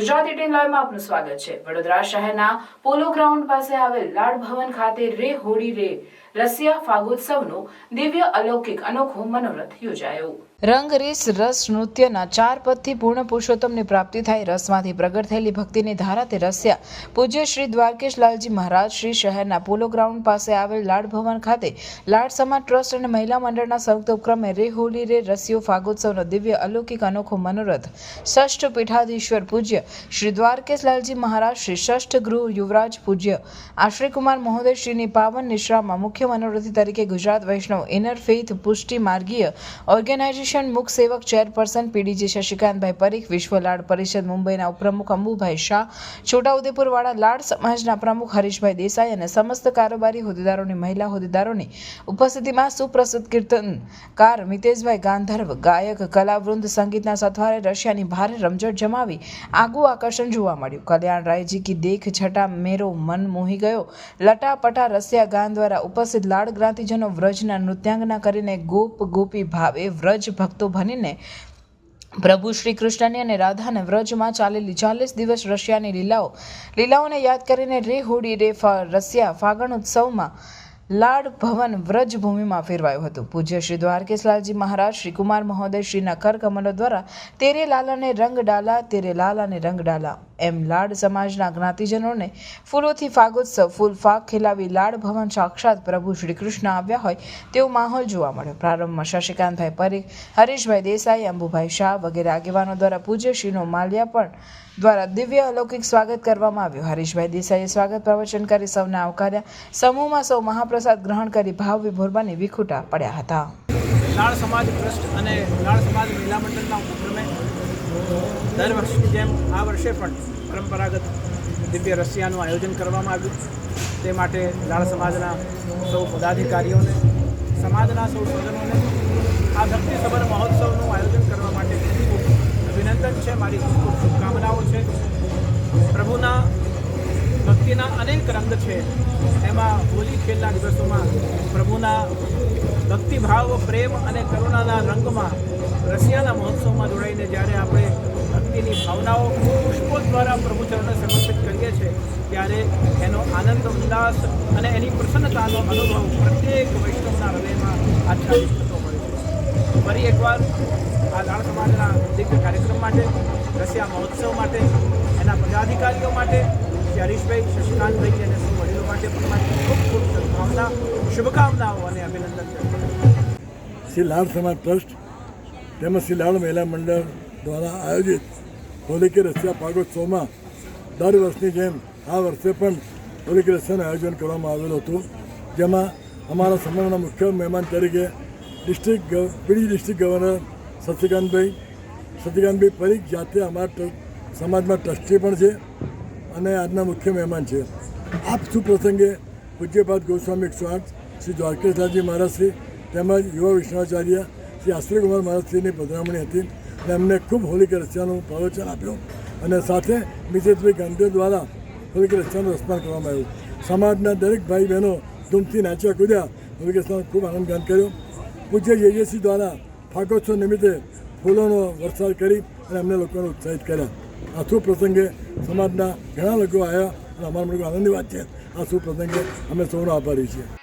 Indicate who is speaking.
Speaker 1: Gujarati tin લાઈવમાં આપનું સ્વાગત છે. વડોદરા શહેરના પોલો ગ્રાઉન્ડ પાસે આવેલ લાડ ભવન ખાતે રે હોડી રે રસિયા ફાગોત્સવનો દિવ્ય અલૌકિક અનોખો મનોરથ યોજાયો. રંગ રીસ રસ નૃત્યના ચાર પદથી પૂર્ણ પુરુષોત્તમની પ્રાપ્તિ થાય. રસમાંથી પ્રગટ થયેલી ભક્તિની ધારા તે રસ્યા. પૂજ્ય શ્રી દ્વારકેશ લાલજી મહારાજ શ્રી શહેરના પોલો ગ્રાઉન્ડ પાસે આવેલ લાડ ભવન ખાતે લાડ સમાજ ટ્રસ્ટ અને મહિલા મંડળના સંયુક્ત ઉપક્રમે રે હોલી રે રસિયો ફાગોત્સવનો દિવ્ય, અલૌકિક, અનોખો મનોરથ ષષ્ઠ પીઠાધીશ્વર પૂજ્ય શ્રી દ્વારકેશ લાલજી મહારાજ શ્રી ષષ્ઠ ગૃહ યુવરાજ પૂજ્ય. આશ્રયકુમાર મહોદય શ્રીની પાવન નિશ્રામાં મુખ્ય મનોરથી તરીકે ગુજરાત વૈષ્ણવ ઇનર ફેઇથ પુષ્ટિ માર્ગીય ઓર્ગેનાઇઝેશન મુખ સેવક ચેરપર્સન પીડીજી શશિકાંતભાઈ પરીખ, વિશ્વ લાડ પરિષદ મુંબઈના ઉપપ્રમુખ અંબુભાઈ શાહ, છોટાઉદેપુરવાળા લાડ સમાજના પ્રમુખ હરીશભાઈ દેસાઈ અને સમસ્ત કારોબારી હોદ્દેદારોની, મહિલા હોદ્દેદારોની ઉપસ્થિતિમાં સુપ્રસિદ્ધ કીર્તનકાર મિતેશભાઈ ગાંધર્વ, ગાયક, કલાવૃંદ સંગીતના સથવારે રશિયાની ભારે રમઝટ જમાવી આગવું આકર્ષણ જોવા મળ્યું. કલ્યાણ રાયજી કી દેખ છટા મેરો મન મોહી ગયો. લટાપટા રસિયા ગાન દ્વારા ઉપસ્થિત લાડ ગ્રાંતિજનો વ્રજના નૃત્યાંગના કરીને ગોપ ગોપી ભાવે વ્રજ ભક્તો બનીને પ્રભુ શ્રી કૃષ્ણની અને રાધાને વ્રજમાં ચાલેલી ચાલીસ દિવસ રશિયાની લીલાઓ, લીલાઓને યાદ કરીને રે હોડી રે ફા, રસિયા, ફાગણ ઉત્સવમાં લાડ ભવન વ્રજ ભૂમિમાં ફેરવાયું હતું. પૂજ્ય શ્રી દ્વારકેશલાલજી મહારાજ, શ્રી કુમાર મહોદય, શ્રીના કર કમલો દ્વારા તેરે લાલાને રંગ ડાલા, તેરે લાલાને રંગ ડાલા એમ લાડ સમાજના જ્ઞાતિજનોને ફૂલોથી ફાગોત્સવ, ફૂલ ફાગ ખીલાવી લાડ ભવન સાક્ષાત પ્રભુ શ્રી કૃષ્ણ આવ્યા હોય તેવો માહોલ જોવા મળ્યો. પ્રારંભમાં શશિકાંતભાઈ પરીખ, હરીશભાઈ દેસાઈ, અંબુભાઈ શાહ વગેરે આગેવાનો દ્વારા પૂજ્ય શ્રીનો માલ્યાપણ દ્વારા દિવ્ય અલૌકિક સ્વાગત કરવામાં આવ્યું. હરીશભાઈ દેસાઈએ સ્વાગત પ્રવચન કરી, સૌને આવકાર્યા. સમૂહમાં સૌ મહાપ્રસાદ ગ્રહણ કરી, ભાવ વિભોર બની વિખૂટા પડ્યા હતા.
Speaker 2: લાળ સમાજ ટ્રસ્ટ અને લાળ સમાજ મહિલા મંડળના ઉપક્રમે દર વર્ષની જેમ આ વર્ષે પણ પરંપરાગત દિવ્ય રસિયાનું આયોજન કરવામાં આવ્યું. તે માટે લાળ સમાજના સૌ પદાધિકારીઓને, સમાજના સૌ સ્વજનોને, આ ભક્તિસભર મહોત્સવનું આયોજન કરવા માટે ખૂબ ખૂબ અભિનંદન છે. મારી ખૂબ ખૂબ શુભકામનાઓ છે. પ્રભુના ભક્તિના અનેક રંગ છે. એમાં હોલી ખેલના દિવસોમાં પ્રભુના ભક્તિભાવ, પ્રેમ અને કરુણાના રંગમાં રશિયાના મહોત્સવમાં જોડાઈને જ્યારે આપણે ભક્તિની ભાવનાઓ પુષ્પો દ્વારા પ્રભુચરણને સમર્પિત કરીએ છીએ, ત્યારે એનો આનંદ, ઉલ્લાસ અને એની પ્રસન્નતાનો અનુભવ પ્રત્યેક વૈષ્ણવના હૃદયમાં આચ્છાદિત થતો હોય છે. ફરી એકવાર આ લાળ સમાજના દિવ્ય કાર્યક્રમ માટે રશિયા મહોત્સવ માટે, એના પદાધિકારીઓ માટે હરીશભાઈ શશિકાંતભાઈ અને સૌ વડીલો માટે પણ મારી ખૂબ ખૂબ સદભાવના શુભકામનાઓ અને અભિનંદન
Speaker 3: શ્રી લાલ સમાજ ટ્રસ્ટ તેમજ લાલ મહિલા મંડળ દ્વારા આયોજિત હોલિકી રસિયા પાગોત્સવમાં દર વર્ષની જેમ આ વર્ષે પણ હોલિકી રસિયાનું આયોજન કરવામાં આવેલું હતું. જેમાં અમારા સમયના મુખ્ય મહેમાન તરીકે district PD district governor Shashikantbhai Shashikantbhai Parikh જાતે અમારા સમાજમાં ટ્રસ્ટી પણ છે અને આજના મુખ્ય મહેમાન છે. આપ પ્રસંગે પૂજ્યપાદ ગોસ્વામી એકસો આઠ શ્રી દ્વારકેશદાસજી મહારાજ શ્રી તેમજ યુવા વિષ્ણુઆચાર્ય શ્રી આશ્રયકુમાર મહારાજશ્રીની પધરામણી હતી અને એમને ખૂબ હોલિક રસ્યાનું પ્રવચન આપ્યું. અને સાથે મિસેસભાઈ ગાંધી દ્વારા હોલિકા રસ્યાનું રસપાન કરવામાં આવ્યું. સમાજના દરેક ભાઈ બહેનો ધૂમથી નાચ્યા કૂદ્યા. હોલિકા રસ્યાનો ખૂબ આનંદ ગાન કર્યો. પૂજ્ય યજ્ઞસી દ્વારા ફાગોત્સવ નિમિત્તે ફૂલોનો વરસાદ કરી અને અમને લોકોને ઉત્સાહિત કર્યા. આ શુભ પ્રસંગે સમાજના ઘણા લોકો આવ્યા અને અમારા માટે આનંદની વાત છે. આ શુભ પ્રસંગે અમે સૌનો આભારી છીએ.